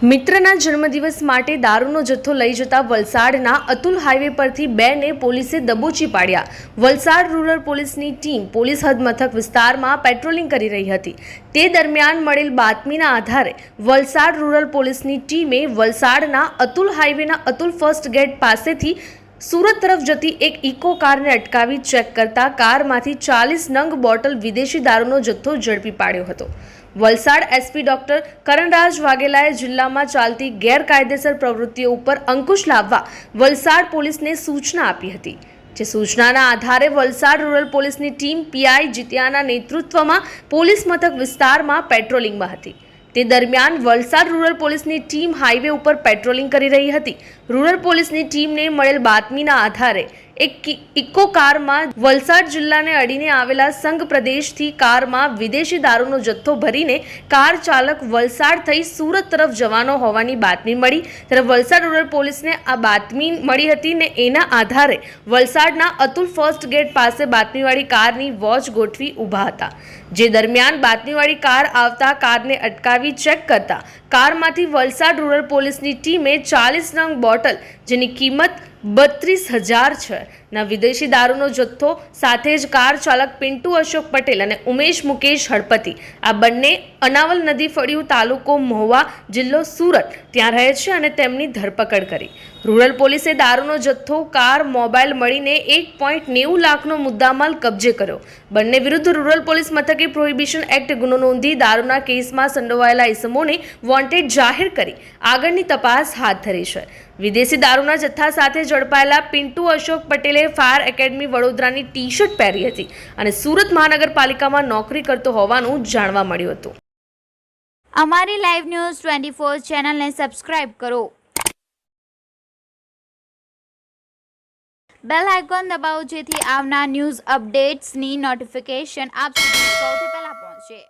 મિત્રના જન્મદિવસ માટે દારૂનો જથ્થો લઈ જતા વલસાડના અતુલ હાઈવે પરથી બેને પોલીસે દબોચી પાડ્યા. વલસાડ રૂરલ પોલીસની ટીમ પોલીસ હદમથક વિસ્તારમાં પેટ્રોલિંગ કરી રહી હતી. તે દરમિયાન મળેલ બાતમીના આધારે વલસાડ રૂરલ પોલીસની ટીમે વલસાડના અતુલ હાઈવેના અતુલ ફર્સ્ટ ગેટ પાસેથી સુરત તરફ જતી એક ઇકો કારને અટકાવી ચેક કરતા કારમાંથી ચાલીસ નંગ બોટલ વિદેશી દારૂનો જથ્થો ઝડપી પાડ્યો હતો. વલસાડ એસપી ડોક્ટર કરણરાજ વાઘેલાએ જિલ્લામાં ચાલતી ગેરકાયદેસર પ્રવૃત્તિઓ ઉપર અંકુશ લાવવા વલસાડ પોલીસને સૂચના આપી હતી. જે સૂચનાના આધારે વલસાડ રૂરલ પોલીસની ટીમ પીઆઈ જીત્યાના નેતૃત્વમાં પોલીસ મથક વિસ્તારમાં પેટ્રોલિંગમાં હતી. તે દરમિયાન વલસાડ રૂરલ પોલીસની ટીમ હાઈવે ઉપર પેટ્રોલિંગ કરી રહી હતી. રૂરલ પોલીસની ટીમને મળેલ બાતમીના આધારે એક ઇકો કારમાં વલસાડ જિલ્લાને અડીને આવેલા સંઘ પ્રદેશથી કારમાં વિદેશી દારૂનો જથ્થો ભરીને કાર ચાલક વલસાડ થઈ સુરત તરફ જવાનો હોવાની બાતમી મળી. ત્યારે વલસાડ રૂરલ પોલીસને આ બાતમી મળી હતી ને એના આધારે વલસાડના અતુલ ફર્સ્ટ ગેટ પાસે બાતમીવાળી કારની વોચ ગોઠવી ઊભા હતા. જે દરમિયાન બાતમીવાળી કાર આવતા કારને અટકાવી ચેક કરતા કારમાંથી વલસાડ રૂરલ પોલીસની ટીમે ચાલીસ નંગ બોટલ જેની કિંમત બત્રીસ હજાર છે. ના વિદેશી દારૂનો જથ્થો સાથે જ કાર ચાલક પિન્ટુ અશોક પટેલ અને ઉમેશ મુકેશ હળપતિ. આ બંને અનાવલ નદી ફળિયું તાલુકો મહુવા જિલ્લો સુરત. ત્યાં રહે છે અને તેમની ધરપકડ કરી. રૂરલ પોલીસે દારૂનો જથ્થો, કાર, મોબાઈલ મળીને એક પોઈન્ટ નેવું લાખનો મુદ્દામાલ કબજે કર્યો. બંને વિરુદ્ધ રૂરલ પોલીસ મથકે પ્રોહિબિશન એક્ટ ગુનો નોંધી દારૂના કેસમાં સંડોવાયેલા ઇસમોને વોન્ટેડ જાહેર કરી. આગળની તપાસ હાથ ધરી છે. વિદેશી દારૂના જથ્થા સાથે ઝડપાયેલા પિન્ટુ અશોક પટેલે ફાયર એકેડમી વડોદરાની ટી શર્ટ પહેરી હતી અને સુરત મહાનગરપાલિકામાં નોકરી કરતો હોવાનું જાણવા મળ્યું હતું. અમારી લાઈવ ન્યૂઝ ટ્વેન્ટી ફોર ચેનલને સબસ્ક્રાઇબ કરો. બેલ આઇકોન દબાવો જેથી આવનાર ન્યૂઝ અપડેટ્સની નોટિફિકેશન આપ સુધી સૌથી પહેલા પહોંચે.